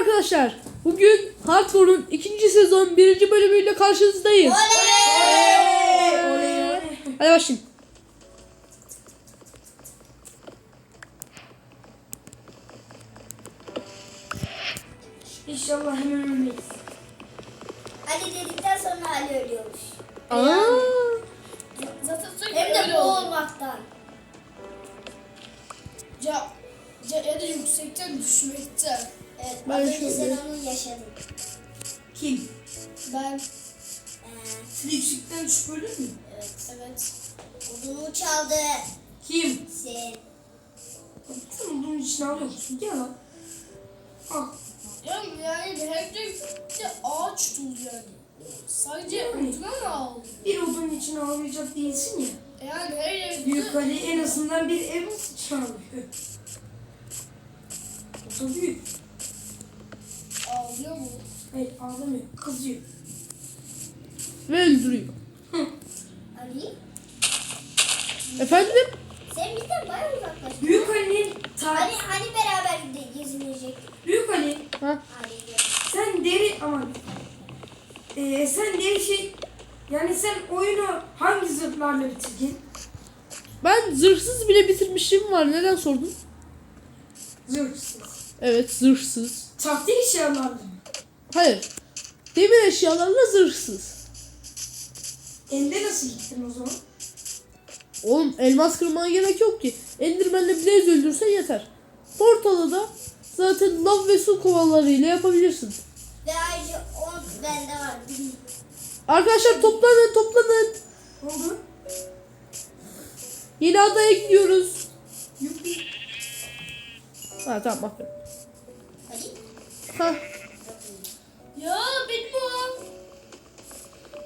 arkadaşlar. Bugün Hardcore'un ikinci sezon birinci bölümüyle karşınızdayız. Hadi başlayalım. İnşallah hemen ölmeyiz. Ali dedikten sonra Ali ölüyormuş. Aa, Zaten sürekli Hem de olmaktan. Ya, ya, ya da yüksekten düşmekten. Evet, Ben az şöyle- sen onu yaşadın. Kim? Ben. Ee, yüksekten düşüp ölür mü? evet. Evet. Odunu çaldı. Kim? Sen. Sen olduğun için alıyor musun? Gel lan. Al. Ya yani hem de de ağaç tuz yani. Sadece oduna mı aldın? Bir odun için ağlayacak değilsin ya. Yani her evde Büyük Ali en azından bir ev ağlıyor. O da büyük. Hayır ağlamıyor. Kızıyor. ve öldürüyor. Ali, Efendim? sen bizden bayağı uzaklaştın. Büyük Ali'nin Hani, tarih... hani beraber de gezinecektik. Büyük Ali Ha? Ali. sen deri aman. Ee, sen deri şey... Yani sen oyunu hangi zırhlarla bitirdin? Ben zırhsız bile bitirmişim var. Neden sordun? Zırhsız. Evet zırhsız. Taktik eşyalarla mı? Hayır. Demir eşyalarla zırhsız. Ende nasıl gittin o zaman? Oğlum elmas kırmana gerek yok ki. Enderman'le Blaze öldürsen yeter. Portalı da zaten lav ve su kovalarıyla yapabilirsin. Ve ayrıca o bende var. Arkadaşlar toplanın toplanın. Oldu? Yeni adaya gidiyoruz. Yuppi. Ha tamam aferin. Ali. Ha. Ya o.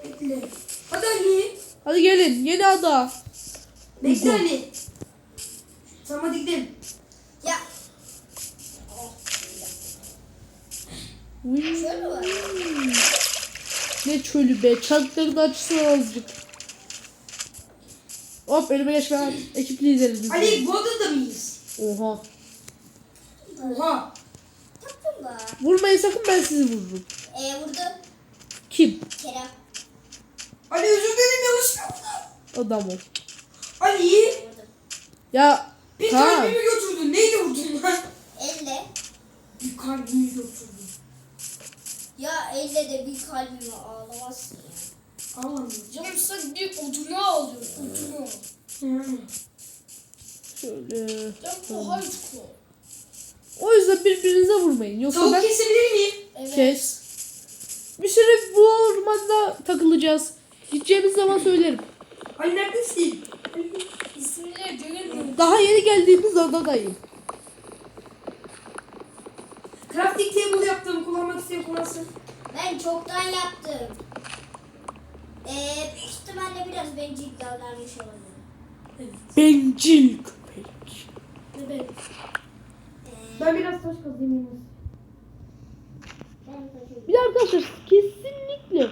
Bekle. Hadi Ali. Hadi gelin yeni ada. Bekle Ali. Tamam hadi gidelim. Ya var. Ne çölü be. Çarklarını açsın azıcık. Hop elime geçme. Ekip lideriz biz. Ali bu odada mıyız? Oha. Oha. Vurmayın sakın ben sizi vururum. Ee, vurdu. Kim? Kerem. Ali özür dilerim yanlışlıkla. Adam o. Ali. Ya Bir Kaan. kalbimi götürdün. Neyle vurdun lan? Elle. Bir kalbimi götürdün. Ya elle de bir kalbime ağlamazsın ya. Allah'ım. Canım sen bir oduna alıyorsun. Oduna. Yani. şöyle. Ya bu hayır ko. O yüzden birbirinize vurmayın. Yoksa Tavuk ben kesebilir miyim? Evet. kes. Bir süre bu ormanda takılacağız. Gideceğimiz zaman söylerim. Ali neredesin? İsimleri göremiyorum. Daha yeni geldiğimiz adadayım. Crafting table yaptım. Kullanmak isteyen kullansın. Ben çoktan yaptım. Ee, büyük ihtimalle biraz bencil davranmış olabilirim. Bencil köpek. Ne benim? Ee, Ben biraz taş kazayım en iyisi. ben kaçıyorum. Bir de arkadaşlar kesinlikle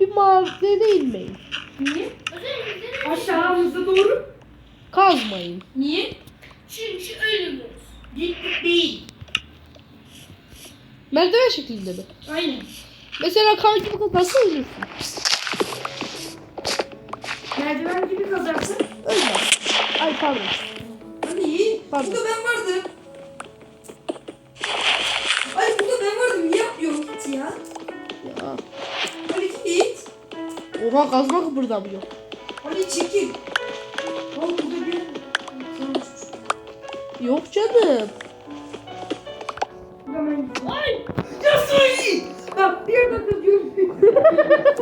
bir madene inmeyin. Niye? Aşağımızda doğru. Kazmayın. Niye? Çünkü ölümüz. Değil. Değil. Merdiven şeklinde mi? Aynen. Mesela kan gibi nasıl ölürsün? Merdiven gibi kazarsın. Ölmez. Ay pardon. Ali. Pardon. Burada ben vardım. Ali burada ben vardım. Git ya? Ya. Ali git. Oha kazma kıpırdamıyor. Ali çekil. Al burada bir... Yok canım. Burada ben Ay! Ya söyle! Bak bir anda kızıyorum.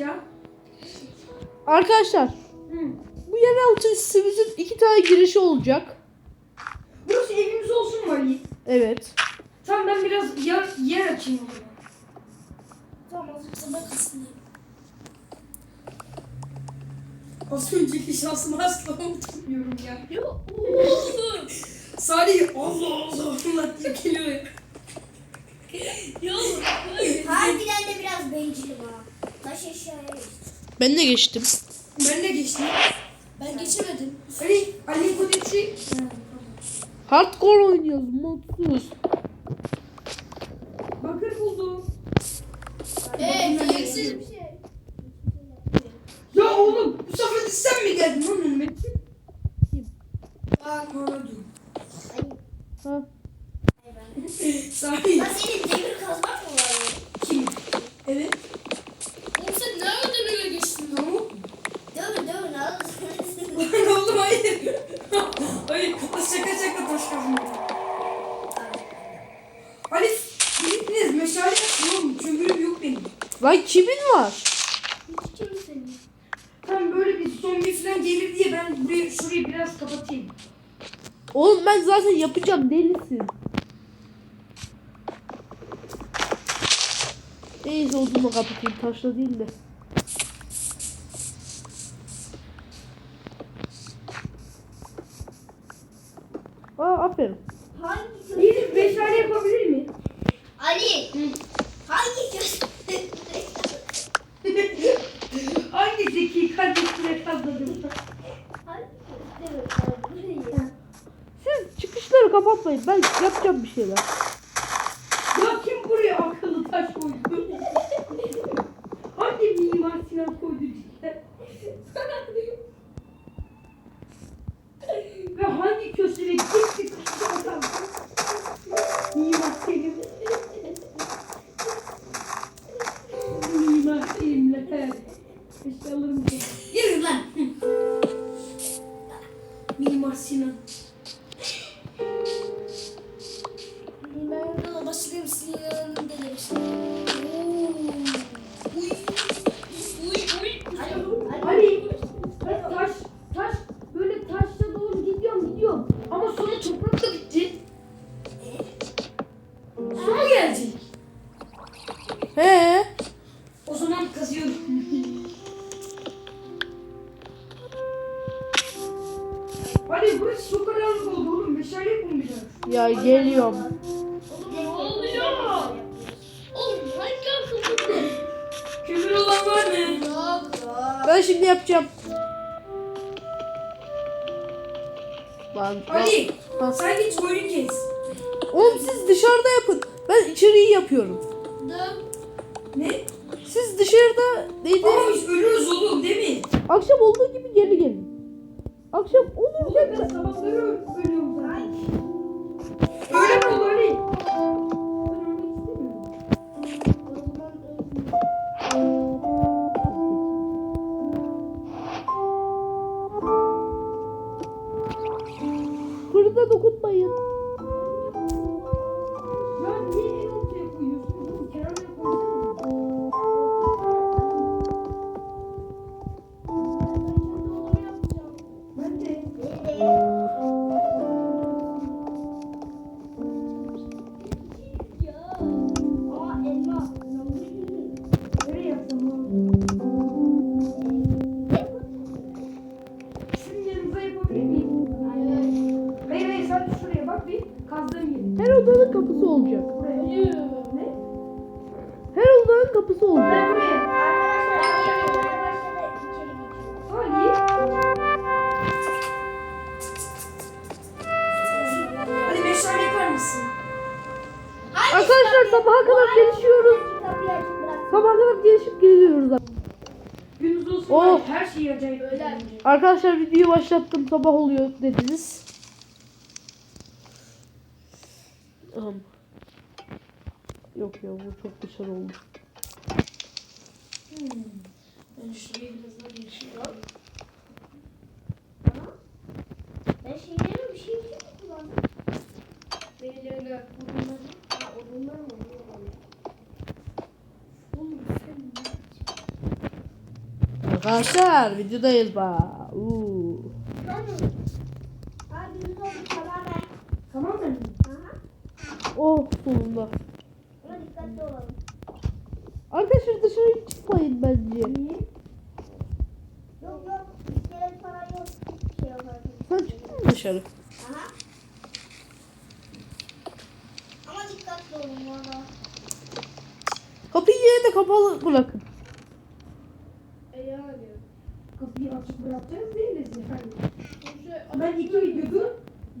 ya. Arkadaşlar Hı. bu yeraltı üssümüzün iki tane girişi olacak. Burası evimiz olsun mu Ali? Evet. Tamam ben biraz yer, yer açayım. Tamam sana kısmı. Az önceki şansımı asla unutmuyorum ya. Ya oğlum. Salih Allah Allah Allah diye geliyor ya. Hayır. Harbiden de biraz bencilim ha. Eşyaya geçtim. Ben de geçtim. Ben de geçtim. Ben geçemedim. Ali, Ali Kudüs'ü. Hardcore oynuyoruz mutsuz. Bakır buldum. Eee gereksiz bir şey. Ya oğlum bu sefer de sen mi geldin lan önüme? Bak. Bana dur. Ha. Salih. Ya senin demir kazmak mı var? ya? Kim? Evet. Oğlum sen nereden öyle geçtin lan? Tamam. Dövün dövün alırsınız. oğlum hayır. hayır. Şaka şaka taş kazma. Ali birikiniz meşale yapın oğlum. Kömürüm yok benim. Lan kimin var? Hiç kimsenin. Tam böyle bir zombi falan gelir diye ben burayı şurayı biraz kapatayım. Oğlum ben zaten yapacağım delisin. Neyse odunla kapatayım taşla değil de. Aa aferin. Hangi köy? Bir meşale yapabilir mi? Ali. Hangi köy? Hangi zeki kardeşine kazandım? Hangi köy? Dövün. Siz çıkışları kapatmayın yapacağım bir şeyler. Ya Ya geliyorum. Ne oluyor? Oğlum hangi akıllı? Kömür olan var mı? Ben şimdi yapacağım. Lan, Ali, Ha. sen git koyun kes. Oğlum siz dışarıda yapın. Ben içeriği yapıyorum. Ne? Siz dışarıda neydi? Ama biz ölürüz oğlum değil mi? Akşam olduğu gibi geri gelin. Akşam olunca Ben sabahları öl- ölüyorum. Öyle mi oldu Ali? Ben ölmek istemiyorum. fırına dokunmayın. Arkadaşlar sabaha kadar gelişiyoruz. Sabaha kadar gelişip geliyoruz. Gündüz olsun Oh. her şeyi acayip. Öyle. Arkadaşlar videoyu başlattım sabah oluyor dediniz. Yok ya bu çok dışarı oldu. Ben şuraya biraz daha geçiyorum. Ben şeyleri bir şey mi kullandım? Beni öyle Ha odunlar mı? Oğlum Arkadaşlar videodayız bak. Uuu. Tamam mı? Oh sonunda. Ama dikkatli olalım. Arkadaşlar dışarı çıkmayın bence. Niye? Yok yok. Yok. Hiçbir şey yok arkadaşlar. Sen çıktın mı dışarı? Aha. Ama dikkatli olun arada. Kapıyı yine de kapalı bırakın. E yani. Kapıyı açık bırakacağız değiliz. Sonuçta Ben iki videodur,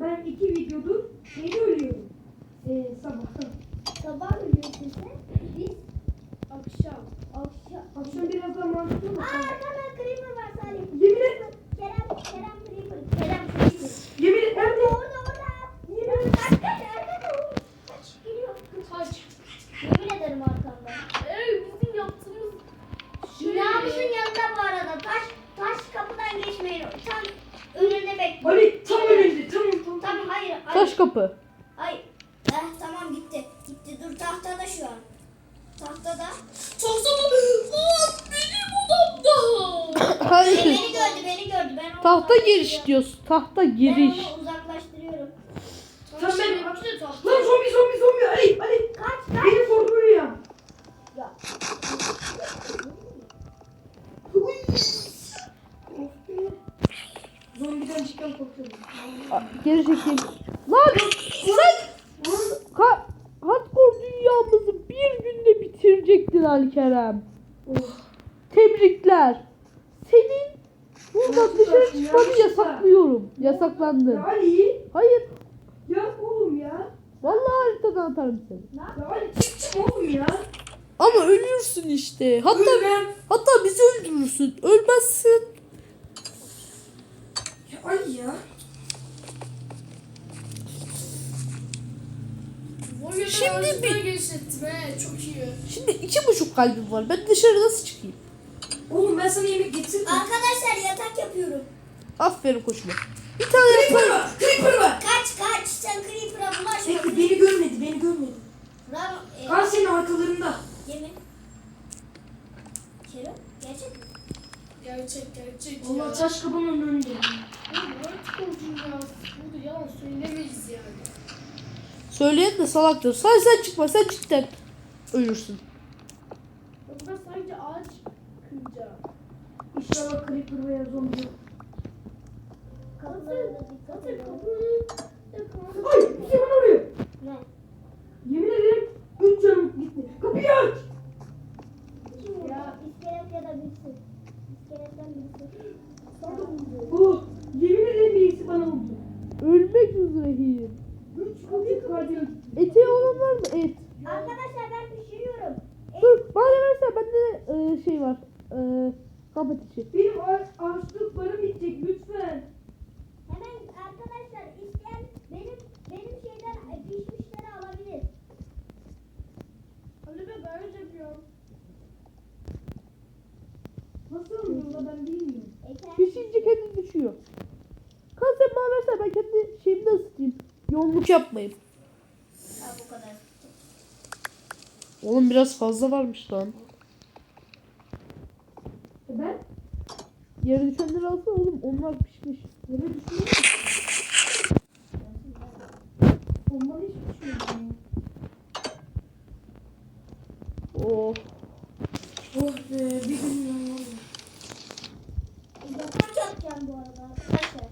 ben iki videodur şeyde ölüyorum. Ee, sabah. Sabah ölüyorsun sen. Biz akşam. akşam. Akşam biraz daha mantıklı mı? Aa Tahta Ben giriş. onu uzaklaştırıyorum. Tamam, ben- tahta. Lan zombi zombi zombi Ali Ali. Kaç kaç. Beni sorduruyor ya. Ya. Zombiden çıkan korkuyorum. Geri çekil. Lan sen ka hardcore dünyamızı bir günde bitirecektin Ali Kerem. Oh. Tebrikler. Senin buradan Nasıl dışarı ya? çıkmanı Yanlışlıkla. Yasaklıyorum. Yasaklandın. Ya Ali. Hayır. Ya oğlum ya. Vallahi haritadan atarım seni. Ya Ali çık çık oğlum ya. Ama ölürsün işte. Hatta Ölmem. hatta bizi öldürürsün. Ölmezsin. Ya Ali ya. Şimdi bir- he çok iyi. Şimdi iki buçuk kalbim var. Ben dışarı nasıl çıkayım? Oğlum ben sana yemek getirdim. Arkadaşlar yatak yapıyorum. Aferin koşma. Bir tane Creeper yapalım. var. Creeper var. Kaç kaç. Sen Creeper'a bulaşma. Bekle beni görmedi beni görmedi. Bravo. E, Kar senin arkalarında. yemin. Kerem gerçek mi? Gerçek gerçek Allah ya. taş kabanın önünde. Oğlum artık oldun ya. Burada yalan söylemeyiz yani. Söyleyen de salaktır. Sen sen çıkma. Sen cidden ölürsün. Burada sadece ağaç kıracağım. İnşallah Creeper veya zombi yok. Kapılarına dikkat Zaten edin. kapının yakınında. Ay bir şey bana vuruyor. Ne? Yemin ederim 3 canım gitti. Kapıyı aç. Kim vurdu? Ya. İskelet ya da birisi. İskeletten birisi. Sana da vurdu. Oh yemin ederim birisi bana vurdu. Ölmek üzereyim. 3 kapıyı gardiyan. Eti olan var mı? Et. Arkadaşlar ben pişiriyorum. Dur bana versen bende e, şey var. E, kamp içi. Benim aç, açlık bana bitecek lütfen. Hemen arkadaşlar isteyen benim benim şeyden e, pişmişleri alabilir. Ali be ben önce yapıyorum. Nasıl alınıyor da ben bilmiyorum. Eker. Pişince kendi düşüyor. Kan sen bana versen ben kendi şeyimde Ha bu kadar. Oğlum biraz fazla varmış lan. E ben Yere düşenleri alsana oğlum onlar pişmiş. yere düşüyorum. Olmalı hiçbir şey yok. Oh. Oh be bir gün olmalı. Yatak yapacağım bu arada arkadaşlar.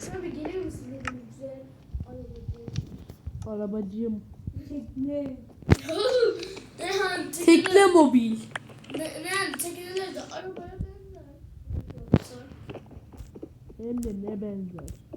Sen bir gelir misin benim güzel arabacığım? Arabacığım. Tekne. ne yani Tekne mobil. Yani tekneler de arabaya benzer. Hem de ne benzer.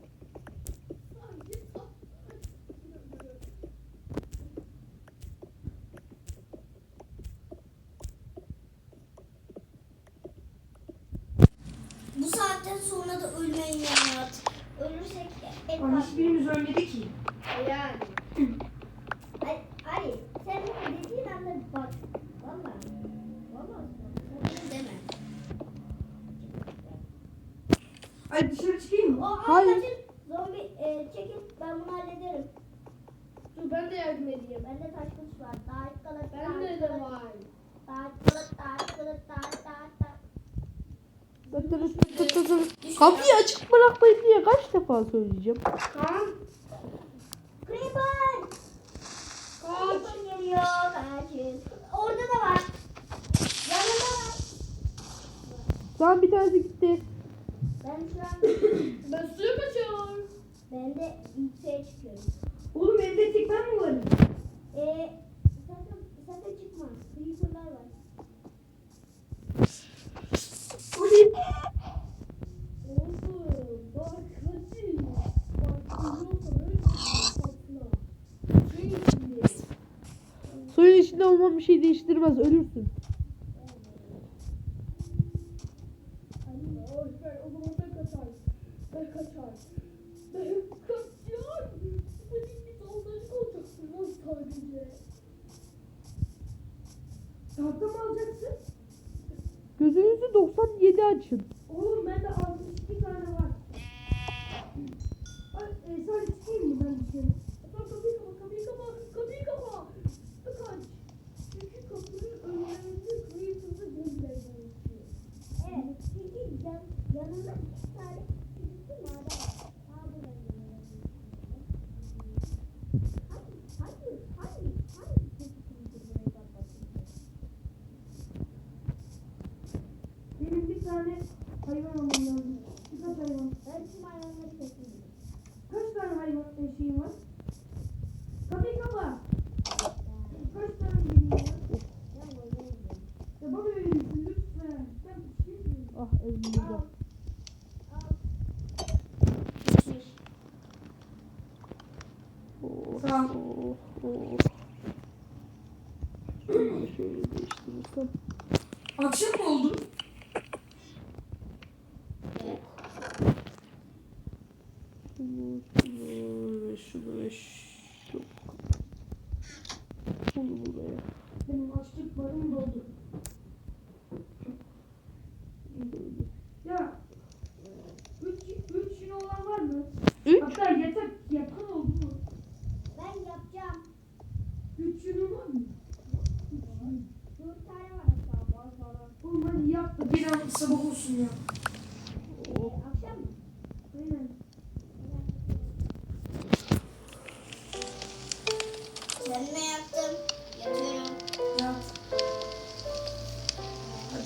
Hayır. Kaçın. Zombi e, çekin ben bunu hallederim. Dur ben de yardım edeyim. Bende taş kılıç var. daha Taş kılıç. Bende de var. Taş kılıç, taş kılıç, taş, taş, taş. Dur dur dur dur dur. Kapıyı açık bırakmayın diye kaç defa söyleyeceğim. Kan. Creeper. Kaç. Geliyor. Kaçın. Orada da var. Yanında var. Lan bir tanesi gitti. Ben şu an... ben suya kaçıyorum. Ben de yükseğe çıkıyorum. Oğlum evde tek ben mi varım? Eee... Sen de, sen de çıkma. Creeper'lar var. Suyun içinde olman bir şey değiştirmez. Ölürsün. Yanımda iki tane Akşam mı oldu?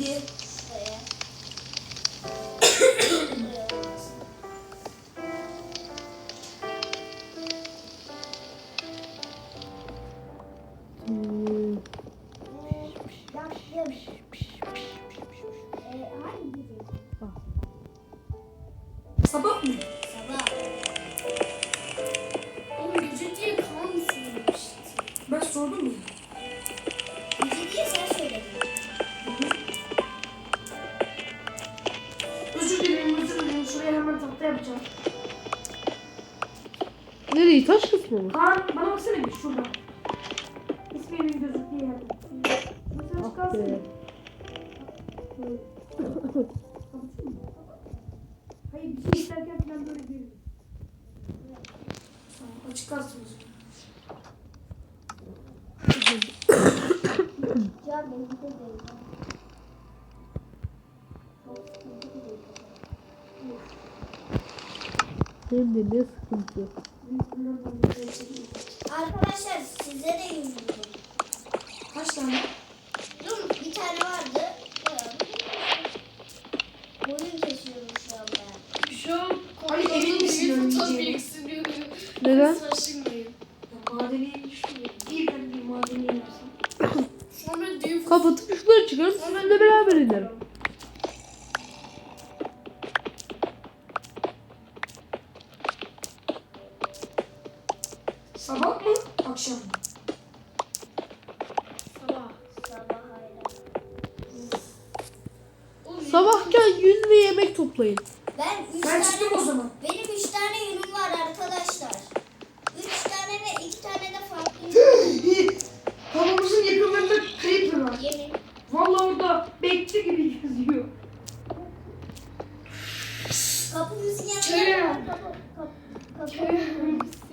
here. senin gözüktüğü yerde. Bu saç kalsın. Hayır bir şey böyle değil. Açık kalsın. ya ne sıkıntı. kapatıp yukarı çıkarız. Sizinle beraber inerim.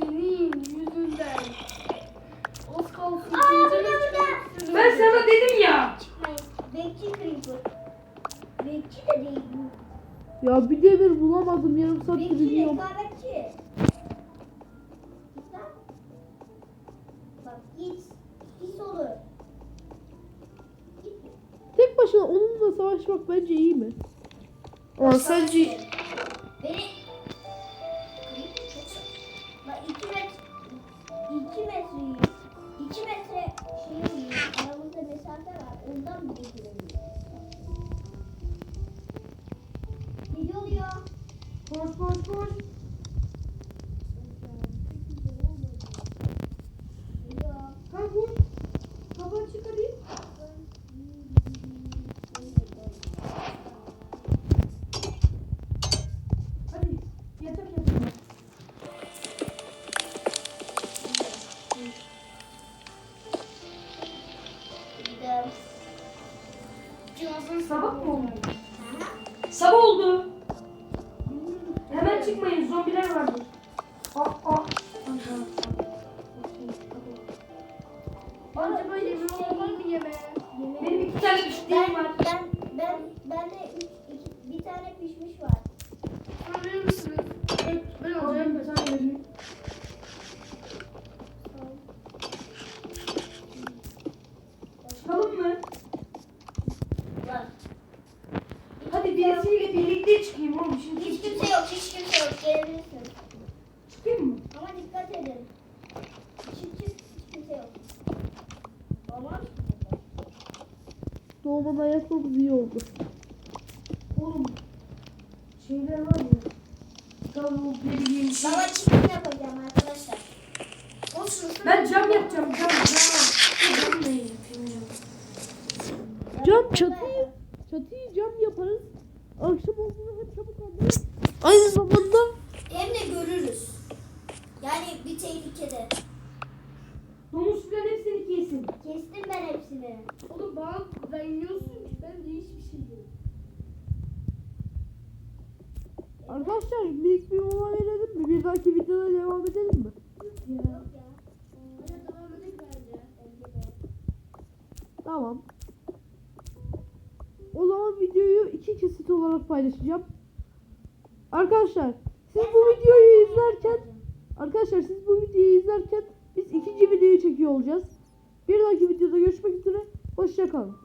Senin yüzünden. Az kalsın. Aa, bu. Ben sana dedim ya. Hayır. Bekçi Creeper. De değil bu. Ya bir de bulamadım yarım saat Bekçi rekabetçi. Bak, hiç, hiç olur. Tek başına onunla savaşmak bence iyi mi? Ama sadece was born? Yatmamız iyi oldu. Oğlum şeyler var ya. Tavuk bileyim şey. Baba çikim yapacağım arkadaşlar. Olsun. Ben cam yapacağım cam cam. Cam ne yapayım cam? Cam çatıyı, çatıyı cam yaparız. Akşam olduğunda hem çabuk anlarız. Aynı zamanda Hem de görürüz. Yani bir tehlikede. Domuz filan hepsini kesin. Kestim ben hepsini. Oğlum bana dayanıyorsun ben de hiçbir şey yok. arkadaşlar minik bir mola verelim mi? Bir dahaki videoda devam edelim mi? Yok ya. Tamam. O zaman videoyu iki kesit olarak paylaşacağım. Arkadaşlar siz bu videoyu izlerken Arkadaşlar siz bu videoyu izlerken biz ikinci videoyu çekiyor olacağız. Bir dahaki videoda görüşmek üzere. Hoşçakalın.